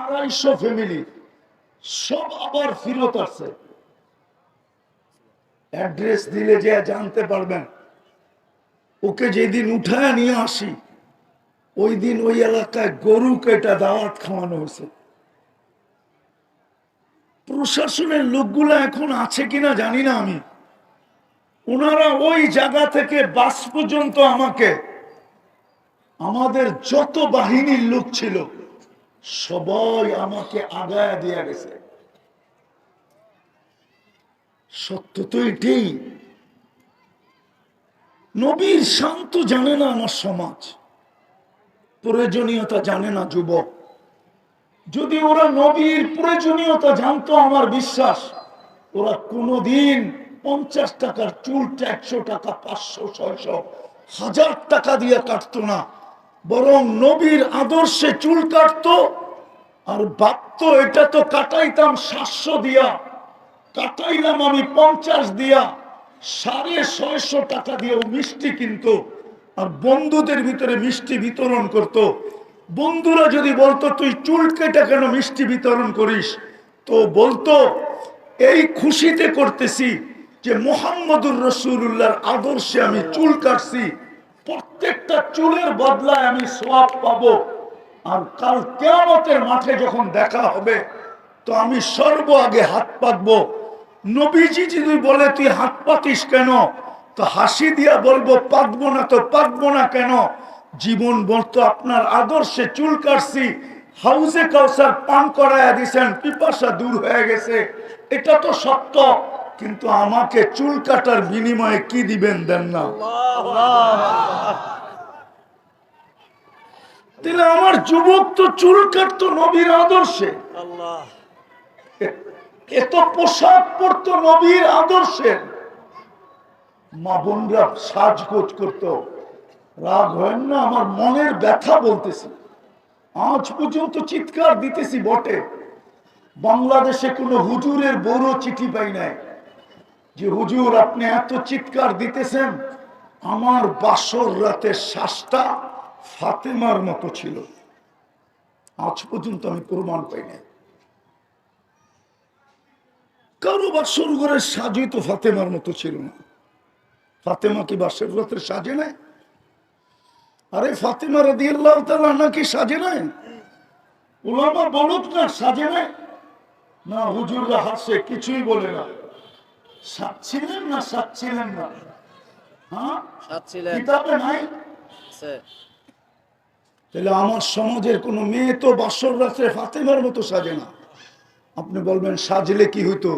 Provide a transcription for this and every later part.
আড়াইশো ফ্যামিলি সব আবার ফিরত আসছে। অ্যাড্রেস দিলে যে জানতে পারবেন। ওকে যেদিন উঠায় নিয়ে আসি, ওই দিন ওই এলাকায় গরু কেটা দাওয়াত খাওয়ানো হয়েছে। প্রশাসনের লোকগুলো এখন আছে কিনা জানি না আমি। ওনারা ওই জায়গা থেকে বাস পর্যন্ত আমাকে, আমাদের যত বাহিনীর লোক ছিল সবাই আমাকে আগায় দিয়ে গেছে। সত্য তো এটাই। নবীর শান্ত জানে না আমার সমাজ। প্রয়োজনীয়তা জানে না যুবক। যদি ওরা নবীর প্রয়োজনীয়তা জানতো আমার বিশ্বাস, ওরা কোনোদিন পঞ্চাশ টাকার চুলটা একশো টাকা, পাঁচশো, ছয়শো, হাজার টাকা দিয়ে কাটতো না। বরং নবীর আদর্শে চুল কাটতো আর ভাবতো এটা তো কাটাইতাম সাতশো দিয়া, কাটাইলাম আমি পঞ্চাশ দিয়া, সাড়ে ছয়শো টাকা দিয়েও মিষ্টি কিনতো আর বন্ধুদের ভিতরে মিষ্টি বিতরণ করত। বন্ধুরা যদি বলতো, তুই চুল কেটে কেন মিষ্টি বিতরণ করিস তো বলতো, এই খুশিতে করতেছি যে মোহাম্মদুর রসুল্লাহর আদর্শে আমি চুল কাটছি প্রত্যেকটা চুলের বদলায় আমি সোয়াব পাবো। আর কাল কেয়ামতের মাঠে যখন দেখা হবে, তো আমি সর্ব আগে হাত পাতবো। নবীজি যদি বলে, তুই হাত পাতিস কেন? তো হাসি দিয়া বলব, পাতবো না তো পাতবো না কেন? জীবন বলতো আপনার আদর্শে চুল কাটছি। হাউসে কাউসার পান করাইয়া দিছেন, পিপাসা দূর হয়ে গেছে। এটা তো সত্য, কিন্তু আমাকে চুল কাটার বিনিময়ে কি দিবেন দেন না? তাহলে আমার যুবক তো চুল কাটতো নবীর আদর্শে। এত পোশাক পরতো নবীর আদর্শে। মা বোনরা সাজগোজ করতো। রাগ হয় না আমার মনের ব্যথা বলতেছি। আজ পর্যন্ত চিৎকার দিতেছি বটে। বাংলাদেশে কোনো হুজুরের বড় চিঠি পাই নাই। যে হুজুর আপনি এত চিৎকার দিতেছেন আমার বাসর রাতের শ্বাসটা ফাতেমার মতো ছিল। আজ পর্যন্ত আমি প্রমাণ পাই নাই। কারও বাসর ঘরের সাজই তো ফাতেমার মতো ছিল না। ফাতেমা কি বাসর রাতের সাজে নাই? আরে ফাতেমা রাদি আল্লাহ নাকি সাজে নাই? ওলামা বলুক না সাজে নাই? না হুজুররা হাসে কিছুই বলে না। সাজছিলেন না সাজছিলেন না? হ্যাঁ? কিতাবে নাই। তাহলে আমার সমাজের কোনো মেয়ে তো বাসর রাত্রে ফাতেমার মতো সাজে না। আপনি বলবেন, সাজলে কি হইতো?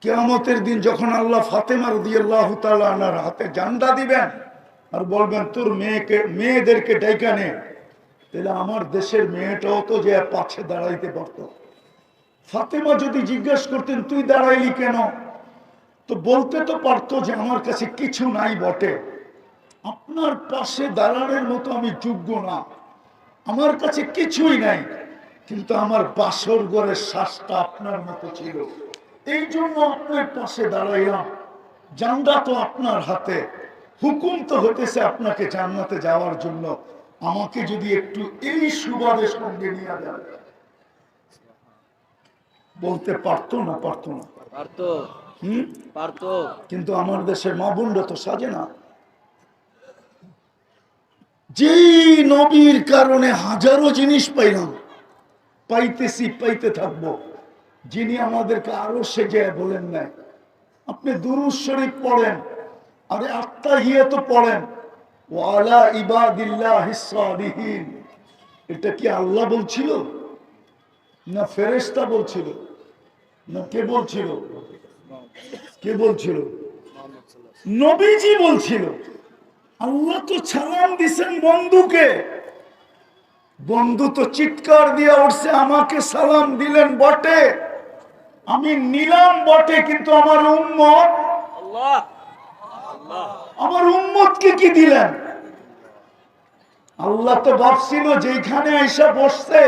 কেয়ামতের দিন যখন আল্লাহ ফাতেমার দিয়ে আল্লাহ তালার হাতে জান্ডা দিবেন আর বলবেন, তোর মেয়েকে, মেয়েদেরকে ডাইকা নে। তাহলে আমার দেশের মেয়েটাও তো যে পাশে দাঁড়াইতে পারতো। ফাতেমা যদি জিজ্ঞেস করতেন, তুই দাঁড়াইলি কেন? তো বলতে তো পারতো যে আমার কাছে কিছু নাই বটে। আপনার পাশে দাঁড়ানোর মতো আমি যোগ্য না। আমার কাছে কিছুই নাই কিন্তু আমার বাসর ঘরের শ্বাসটা আপনার মতো ছিল। এই জন্য আপনার পাশে দাঁড়াইলাম। জান্ডা তো আপনার হাতে। হুকুম তো হতেছে আপনাকে জান্নাতে যাওয়ার জন্য। আমাকে যদি একটু এই সুবাদের সঙ্গে নিয়ে যান। বলতে পারতো না পারতো না। পারতো। হুম? পারতো। কিন্তু আমার দেশের মা বোনরা তো সাজে না। যেই নবীর কারণে হাজারো জিনিস পাইলাম, পাইতেছি, পাইতে থাকব। যিনি আমাদেরকে আরও সেজে বলেন নাই। আপনি দুরুজ শরীফ পড়েন, আরে আত্মা হিয়ে তো পড়েন। ওয়ালা ইবাদিল্লাহ এটা কি আল্লাহ বলছিল? না ফেরেস্তা বলছিল? না কে বলছিল? কে বলছিল? নবীজি বলছিল। আল্লাহ তো ছালাম দিছেন বন্ধুকে। বন্ধু তো চিৎকার দিয়ে উঠছে আমাকে সালাম দিলেন বটে। আমি নিলাম বটে কিন্তু আমার উম্মত আল্লাহ। আমার উম্মতকে কি দিলেন? আল্লাহ তো ভাবছিল যেখানে আইসা বসছে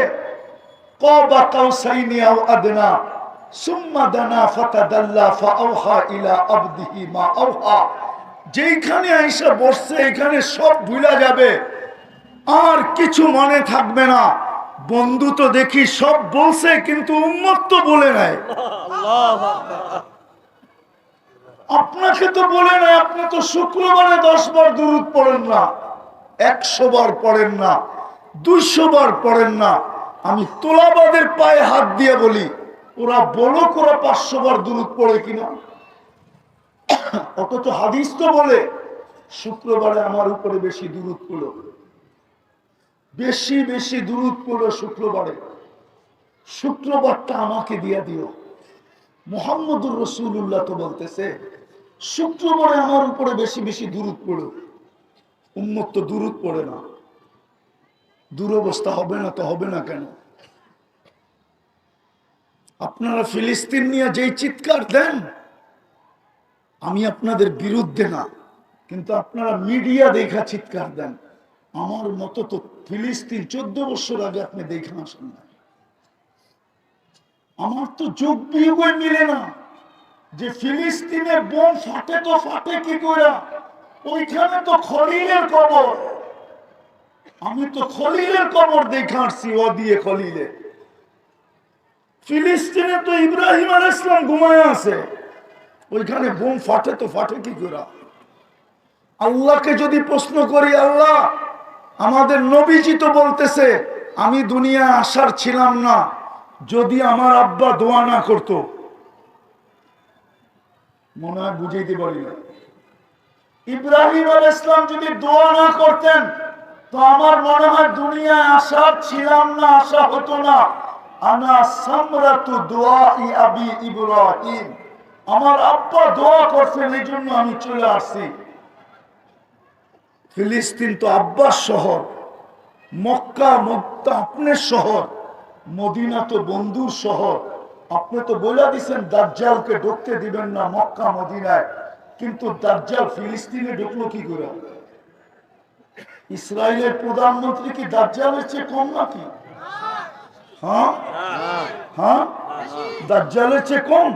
সুম্মা দানা ফাতাদাল্লা ফাআওহা ইলা আবদিহি মা আওহা। যেখানে আইসা বসছে এখানে সব ভুলা যাবে। আর কিছু মনে থাকবে না। বন্ধু তো দেখি সব বলছে কিন্তু উম্মত তো বলে নাই। আপনাকে তো বলে নাই আপনি তো শুক্রবারে দশ বার দূরত পড়েন না একশো বার পড়েন না দুইশো বার পড়েন না। আমি তোলাবাদের পায়ে হাত দিয়ে বলি ওরা বলো ওরা পাঁচশো বার দূরত পড়ে কিনা। অথচ হাদিস তো বলে, শুক্রবারে আমার উপরে বেশি দূরত পড়ল বেশি বেশি দূরত পড়ল শুক্রবারে। শুক্রবারটা আমাকে দিয়ে দিও। মোহাম্মদুর রসুল্লাহ তো বলতেছে, শুক্রবারে আমার উপরে বেশি বেশি দূরত পড়ো। উন্মুক্ত দূরত পড়ে না। দুরবস্থা হবে না তো হবে না কেন? আপনারা ফিলিস্তিন নিয়ে যেই চিৎকার দেন আমি আপনাদের বিরুদ্ধে না, কিন্তু আপনারা মিডিয়া দেখা চিৎকার দেন। আমার মতো তো ফিলিস্তিন চোদ্দ বছর আগে আপনি দেখে আসেন না আমার তো যোগ বিয়োগে মিলে না, যে ফিলিস্তিনে বোম ফাটে তো ফাটে কি করে? ওইখানে তো খলিলের কবর। আমি তো খলিলের কবর দেখে আসছি, ও দিয়ে খলিলে। ফিলিস্তিনে তো ইব্রাহিম আল ইসলাম ঘুমায় আছে। ওইখানে বোম ফাটে তো ফাটে কি করে? আল্লাহকে যদি প্রশ্ন করি, আল্লাহ, আমাদের নবীজি তো বলতেছে, আমি দুনিয়া আসার ছিলাম না, যদি আমার আব্বা দোয়া না করতো। মনে হয় বুঝাইতে পারি না। ইব্রাহিম আল ইসলাম যদি দোয়া না করতেন, তো আমার মনে হয় দুনিয়ায় আসার ছিলাম না, আশা হতো না। আনা সামরাতু দোয়া ই আবি ইব্রাহিম। আমার আব্বা দোয়া করছেন, এই জন্য আমি চলে আসছি। ফিলিস্তিন তো আব্বাস শহর, মক্কা মক্কা আপনার শহর, মদিনা তো বন্ধুর শহর। আপনি তো বলে দিছেন, দাজ্জালকে ঢুকতে দিবেন না মক্কা, মদিনায়। কিন্তু দাজ্জাল ফিলিস্তিনে ঢুকলো কি করে? ইসরায়েলের প্রধানমন্ত্রী কি দাজ্জালের চেয়ে কম নাকি? হ্যাঁ? হ্যাঁ? দাজ্জালের চেয়ে কম?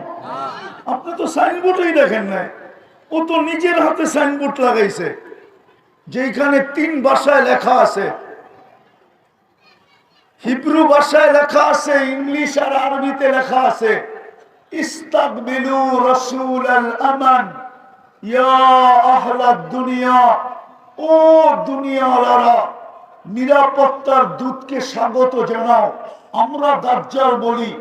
আপনি তো সাইনবোর্ডই দেখেন নাই। ও তো নিজের হাতে সাইনবোর্ড লাগাইছে। যেখানে তিন ভাষায় লেখা আছে, হিব্রু ভাষায় লেখা আছে, ইংলিশ আর আরবিতে লেখা আছে, ইস্তাকবিলু রাসূল আল আমান, ইয়া আহলাদ দুনিয়া, ও দুনিয়াওয়ালারা, নিরাপত্তার দূতকে স্বাগত জানাও। আমরা দাজ্জাল বলি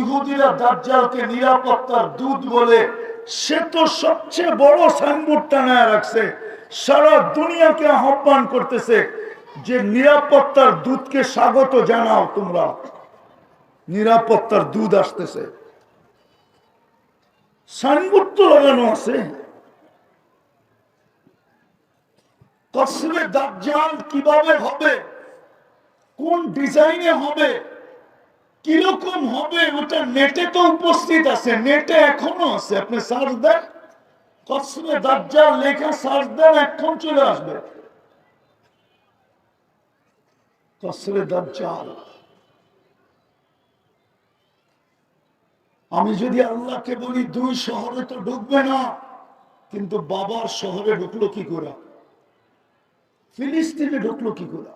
ইহুদিরা দাজ্জালকে নিরাপত্তার দুধ বলে সে তো সবচেয়ে বড় সাইনবোর্ড টানায় রাখছে। সারা দুনিয়াকে আহ্বান করতেছে যে নিরাপত্তার দুধকে স্বাগত জানাও তোমরা। নিরাপত্তার দুধ আসতেছে। সাইনবোর্ড তো লাগানো আছে। কসরে দাজ্জাল কীভাবে হবে? কোন ডিজাইনে হবে? কীরকম হবে? ওটা নেটে তো উপস্থিত আছে, নেটে এখনও আছে। আপনি সার্চ দেন, কসরে দাজ্জাল লেখা সার্চ দেন, এখন চলে আসবে। কসরে দাজ্জাল। আমি যদি আল্লাহকে বলি, দুই শহরে তো ঢুকবে না, কিন্তু বাবার শহরে ঢুকলো কি করে? ফিলিস্তিনে ঢুকলো কি করে?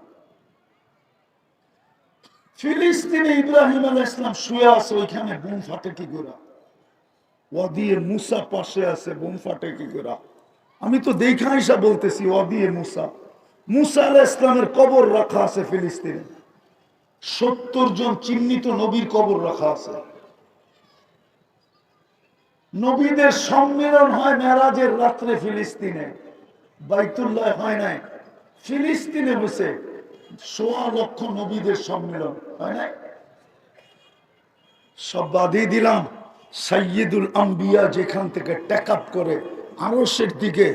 ফিলিস্তিনে ইব্রাহিম আল ইসলাম শুয়ে আছে, ওইখানে বোম ফাটে কি করে? ও দিয়ে মুসা পাশে আছে বোম ফাটে কি করে? আমি তো দেখা হিসা বলতেছি ও দিয়ে মুসা। মুসা আল ইসলামের কবর রাখা আছে ফিলিস্তিনে। সত্তর জন চিহ্নিত নবীর কবর রাখা আছে। নবীদের সম্মেলন হয় মেরাজের রাত্রে ফিলিস্তিনে। বাইতুল্লাহ হয় নাই। ফিলিস্তিনে বসে সোয়া লক্ষ নবীদের সম্মেলন সব বাদিয়ে দিলাম। সাইয়দুল আম্বিয়া যেখান থেকে ট্যাক আপ করে আরসের দিকে,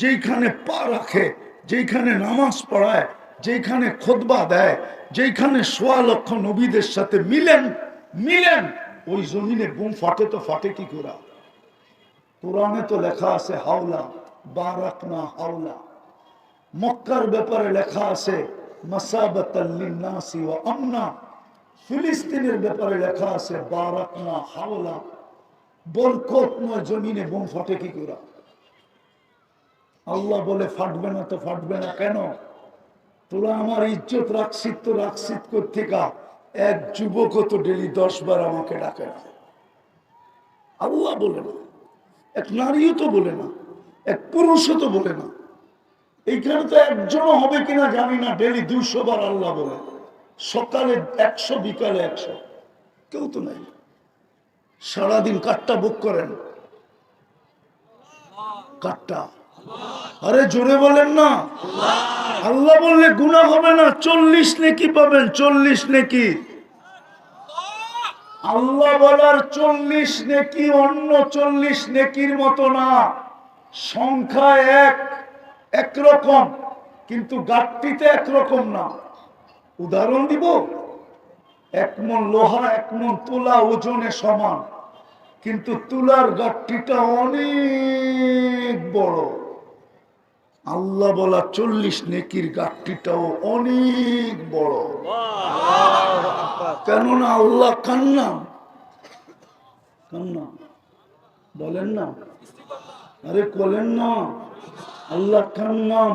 যেইখানে পা রাখে, যেইখানে নামাজ পড়ায়, যেইখানে খোদবা দেয়, যেইখানে সোয়া লক্ষ নবীদের সাথে মিলেন মিলেন, ওই জমিনে বুম ফাটে তো ফাটে কি করা? কোরআনে তো লেখা আছে হাওলা বারাকনা হাওলা। মক্কার ব্যাপারে লেখা আছে ফিলিস্তিনের ব্যাপারে লেখা আছে হাওলা, বরকতময় জমিনে বোম ফাটে কি আল্লাহ বলে, ফাটবে না তো ফাটবে না কেন? তোরা আমার ইজ্জত রাখছিত তো রাখছিত কোথেকা এক যুবক তো ডেলি দশ বার আমাকে ডাকে না। আল্লাহ বলে না। এক নারীও তো বলে না। এক পুরুষও তো বলে না। এইখানে তো একজনও হবে কিনা জানি না। ডেলি দুইশো বার আল্লাহ বলে। সকালে একশো, বিকালে একশো। কেউ তো নাই। সারাদিন কাঠটা বুক করেন। কাঠটা। আরে জোরে বলেন না। আল্লাহ বললে গুণা হবে না। চল্লিশ নেকি পাবেন, চল্লিশ নেকি। আল্লাহ বলার চল্লিশ নেকি অন্য চল্লিশ নেকির মতো না। সংখ্যা এক। একরকম, কিন্তু গাঠটিতে একরকম না। উদাহরণ দিব? এক মন লোহা, এক মন তুলা ওজনে সমান, কিন্তু তুলার গাঠটিটা অনেক বড়। আল্লাহ বলা চল্লিশ নেকির গাঠটিটাও অনেক বড়। কেননা আল্লাহ কান্না। কান্না। বলেন না। আরে বলেন না। আল্লাহ কার নাম?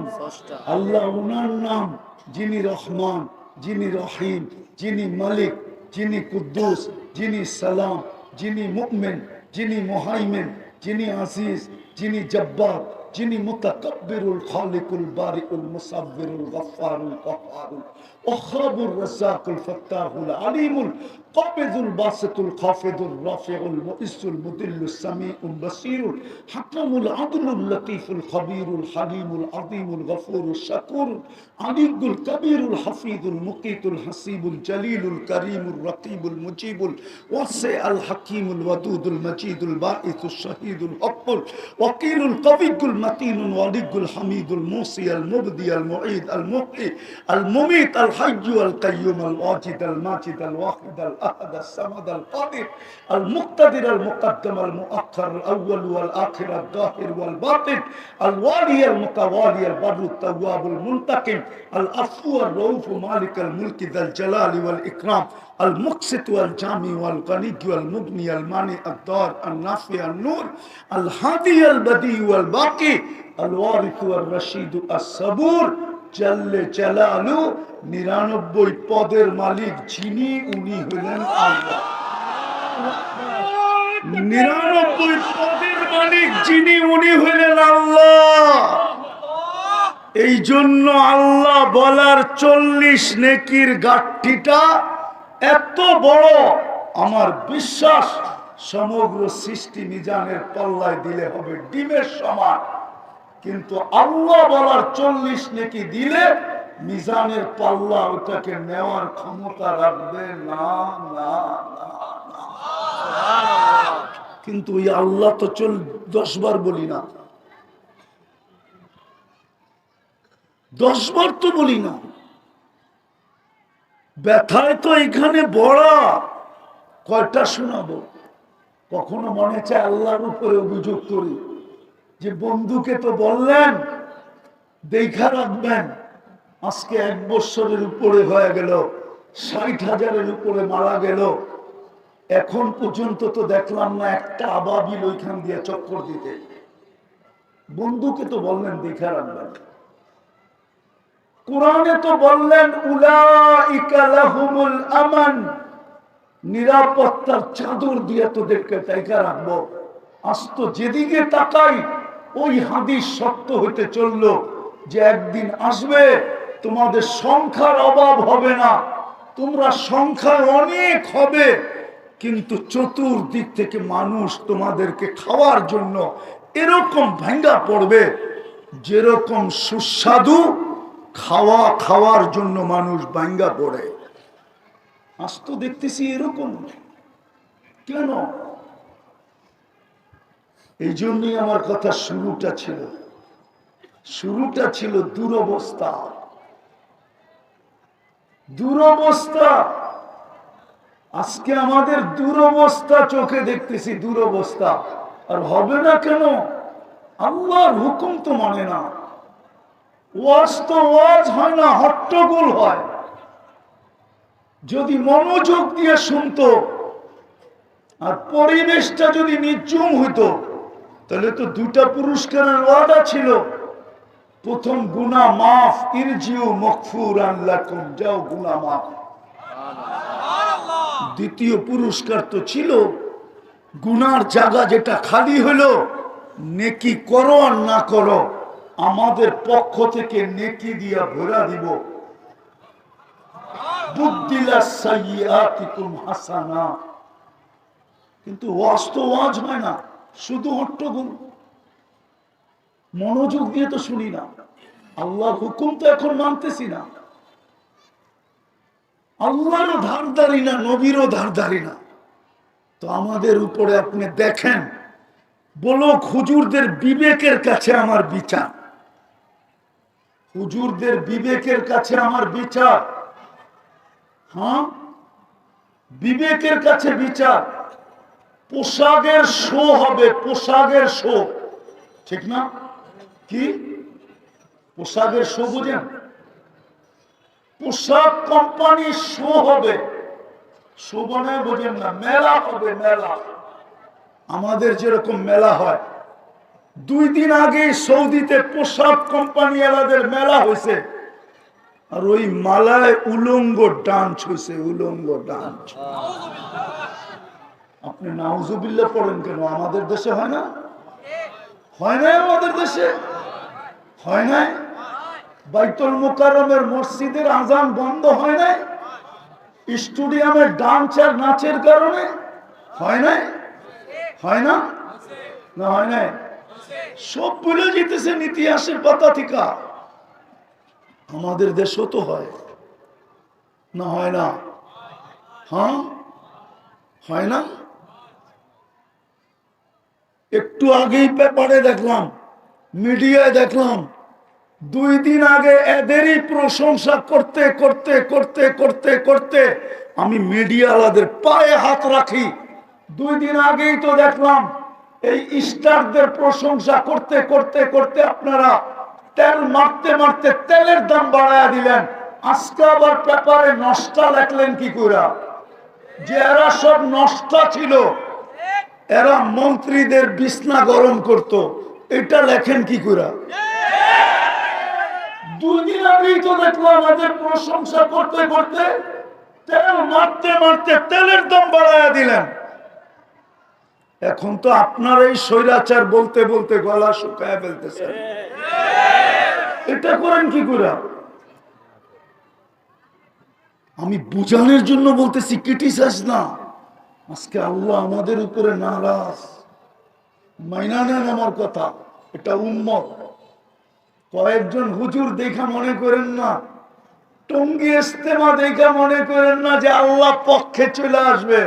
আল্লাহ ওনার নাম? যিনি রহমান যিনি রহিম যিনি মালিক যিনি কুদ্দুস যিনি সালাম যিনি মুকমেন যিনি মোহাইমেন যিনি আজিজ যিনি জব্বার যিনি মুতাকাব্বিরুল খালিকুল বারিকুল মুসাব্বিরুল গফফারুল কহ্হারুল ওয়াহাবুর রাজ্জাকুল ফাত্তাহুল আলিমুল القابض الباسط الخافض الرافع المؤس المدل السميع البصير الحكم العدل اللطيف الخبير الحليم العظيم الغفور الشكور علي الكبير الحفيظ المقيت الحسيب الجليل الكريم الرقيب المجيب الواسع الحكيم الودود المجيد الباعث الشهيد الحق وكيل القوي المتين الولي الحميد الموصي المبدي المعيد المحيي المميت الحي القيوم الواجد الماجد الواحد الأحد الأحد الصمد القادر المقتدر المقدم المؤخر الأول والآخر الظاهر والباطن الوالي المتوالي البر التواب المنتقم الافو الروف مالك الملك ذا الجلال والإكرام المقسط والجامع والغني والمغني المانع الدار النافع النور الهادي البديع والباقي الوارث والرشيد الصبور জল্লে জালালু নিরানব্বই পদের মালিক যিনি, উনি হলেন আল্লাহ। নিরানব্বই পদের মালিক যিনি, উনি হলেন আল্লাহ। এই জন্য আল্লাহ বলার চল্লিশ নেকির গাঠটিটা এত বড়, আমার বিশ্বাস, সমগ্র সৃষ্টি মিজানের পাল্লায় দিলে হবে ডিমের সমান। কিন্তু আল্লাহ বলার চল্লিশ নেকি দিলে মিজানের পাল্লা ওটাকে নেওয়ার ক্ষমতা রাখবে। না না। কিন্তু ওই আল্লাহ তো চল দশ বার বলি না। দশ বার তো বলি না। ব্যথায় তো এখানে বড়া। কয়টা শোনাবো? কখনো মনে চায় আল্লাহর উপরে অভিযোগ করি। যে বন্ধুকে তো বললেন, দেখা রাখবেন। আজকে এক বছরের উপরে হয়ে গেল, ষাট হাজারের উপরে মারা গেল। এখন পর্যন্ত তো দেখলাম না একটা আবাবিল ওইখান দিয়ে চক্কর দিতে। বন্ধুকে তো বললেন, দেখা রাখবেন। কোরআনে তো বললেন আমান, নিরাপত্তার চাদর দিয়ে তোদেরকে দেখা রাখব। আজ তো যেদিকে তাকাই ওই হাদিস সত্য হইতে চলল যে একদিন আসবে, তোমাদের সংখ্যার অভাব হবে না। তোমরা সংখ্যায় অনেক হবে, কিন্তু চতুর্দিক থেকে মানুষ তোমাদেরকে খাওয়ার জন্য এরকম ভেঙ্গা পড়বে, যেরকম সুস্বাদু খাওয়া খাওয়ার জন্য মানুষ ভেঙ্গা পড়ে। আজ তো দেখতেছি এরকম। কেন? এই জন্যই আমার কথা শুরুটা ছিল। শুরুটা ছিল দুরবস্থা। দুরবস্থা। আজকে আমাদের দুরবস্থা চোখে দেখতেছি, দুরবস্থা। আর হবে না কেন? আল্লাহর হুকুম তো মানে না। ওয়াজ তো ওয়াজ হয় না, হট্টগোল হয়। যদি মনোযোগ দিয়ে শুনতো, আর পরিবেশটা যদি নির্জুম হইতো তাহলে তো দুটা পুরস্কারের ওয়াদা ছিল। প্রথম গুনা মাফ ইরজিউ মকফুর আল্লাকুম যাও গুনা মাফ। দ্বিতীয় পুরস্কার তো ছিল। গুনার জায়গা যেটা খালি হলো নেকি করো আর না করো আমাদের পক্ষ থেকে নেকি দিয়া ভরা দিব। কিন্তু ওয়াজ তো ওয়াজ হয় না। শুধু হট্টগোল। মনোযোগ দিয়ে তো শুনি না। আল্লাহর হুকুম তো এখন মানতেছি না। আল্লাহরও ধারদারি না, নবীরও ধারদারি না। তো আমাদের উপরে আপনি দেখেন বলো হুজুরদের বিবেকের কাছে আমার বিচার। হুজুরদের বিবেকের কাছে আমার বিচার। হ্যাঁ? বিবেকের কাছে বিচার। পোশাকের শো হবে, পোশাকের শো। ঠিক না? কি? পোশাকের শো বুঝেন? পোশাক কোম্পানি শো হবে। শো বানায় বোঝেন না, মেলা হবে, মেলা। আমাদের যেরকম মেলা হয়। দুই দিন আগে সৌদিতে পোশাক কোম্পানি এলাদের মেলা হয়েছে। আর ওই মালায় উলঙ্গ ডান্স হয়েছে, উলঙ্গ ডান্স। আপনি নাউজুবিল্লা পড়েন কেন? আমাদের দেশে হয় না? হয় না আমাদের দেশে? হয় নাই? বাইতুল মুকাররমের মসজিদের আজান বন্ধ হয় নাই? স্টুডিয়ামের ডান্স আর নাচের কারণে? হয় নাই? হয় না? না হয় নাই? সব ভুলে যেতেছেন ইতিহাসের পাতা থেকে। আমাদের দেশও তো হয়। না হয় না? হ্যাঁ? হয় না? একটু আগেই পেপারে দেখলাম, মিডিয়ায় দেখলাম, দুই দিন আগে এদেরই প্রশংসা করতে করতে করতে করতে করতে আমি মিডিয়াওয়ালাদের পায়ে হাত রাখি। দুই দিন আগেই তো দেখলাম, এই স্টারদের প্রশংসা করতে করতে করতে আপনারা তেল মারতে মারতে তেলের দাম বাড়ায় দিলেন। আজকে আবার পেপারে নষ্টা লেখলেন কি করে যে এরা সব নষ্টা ছিল এরা মন্ত্রীদের বিছনা গরম করত। এটা লেখেন কি করে দুই দিন আগেই তো এদের প্রশংসা করতে করতে তেল মারতে মারতে তেলের বাড়ায় দিলেন। এখন তো আপনার এই স্বৈরাচার বলতে বলতে গলা শুকায় ফেলতেছেন এটা করেন কি করে আমি বুঝানোর জন্য বলতেছি, ক্রিটিসাইজ না। আজকে আল্লাহ আমাদের উপরে নারাজ। মাইনা নেন আমার কথা, এটা উম্মত। কয়েকজন হুজুর দেখা মনে করেন না, টঙ্গি ইস্তেমা দেখা মনে করেন না যে আল্লাহ পক্ষে চলে আসবে।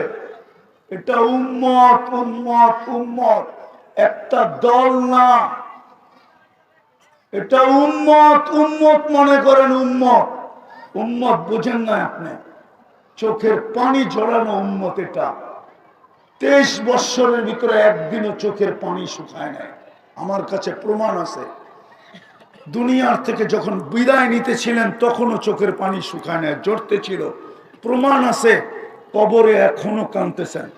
এটা উম্মত উম্মত উম্মত। একটা দল না। এটা উম্মত উম্মত মনে করেন উম্মত। উম্মত বোঝেন না আপনি, চোখের পানি ঝরানো উম্মত এটা। তেইশ বৎসরের ভিতরে একদিনও চোখের পানি শুকায় নাই। আমার কাছে প্রমাণ আছে। দুনিয়ার থেকে যখন বিদায় নিতেছিলেন, তখনও চোখের পানি শুকায় নাই জড়তে ছিল। প্রমাণ আছে, কবরে এখনও কানতেছেন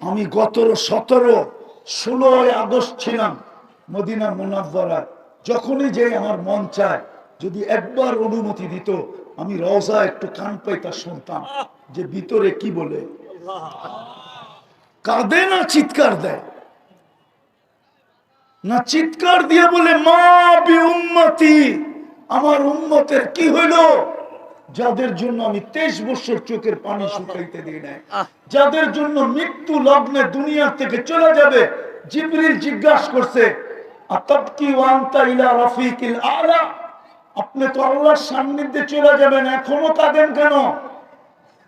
আমি গত সতেরো, ষোলোই আগস্ট ছিলাম মদিনা মুনাফারায় যখনই যে আমার মন চায়, যদি একবার অনুমতি দিত আমি রওজা একটু কান পাইতা শুনতাম যে ভিতরে কি বলে? কাঁদে না চিৎকার দেয়? না চিৎকার দিয়ে বলে, মা বি উম্মতি। আমার উম্মতের কি হইল? যাদের জন্য আমি তেইশ বছর চোখের পানি শুকাইতে দিই নাই। যাদের জন্য মৃত্যু লগ্নে দুনিয়া থেকে চলে যাবে, জিবরিল জিজ্ঞাসা করছে, আতাবকি ওয়ান্তা ইলা রফিকিল আলা? আপনি তো আল্লাহর সান্নিধ্যে চলে যাবেন, এখনও কাঁদেন কেন?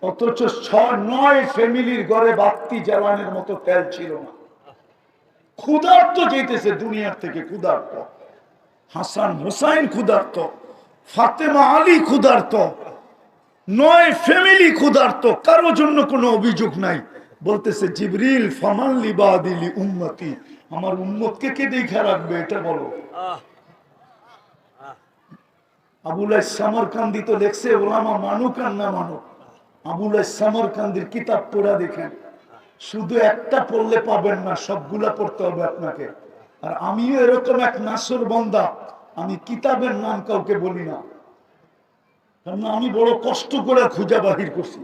অথচ ছয় নয় ফ্যামিলির ঘরে বাতি জ্বালানোর মতো তেল ছিল না। ক্ষুধার্ত যেতেছে দুনিয়ার থেকে, ক্ষুধার্ত। হাসান হোসাইন ক্ষুধার্ত, ফাতেমা আলী ক্ষুধার্ত, নয় ফ্যামিলি ক্ষুধার্ত, কারও জন্য কোনো অভিযোগ নাই। বলতেছে, জিবরিল ফামাল্লি বাদিলি উম্মতি। আমার উম্মতকে কে দেখা রাখবে, এটা বলো। আবুলাই সামরকান্দি তো লেখছে, ওলামা মানুক আর না মানুক আবুলাই সামরকান্দির কিতাব পড়া দেখেন। শুধু একটা পড়লে পাবেন না, সবগুলা পড়তে হবে আপনাকে। আর আমিও এরকম এক নাসর বন্দা, আমি কিতাবের নাম কাউকে বলি না। কারণ আমি বড় কষ্ট করে খুঁজা বাহির করছি।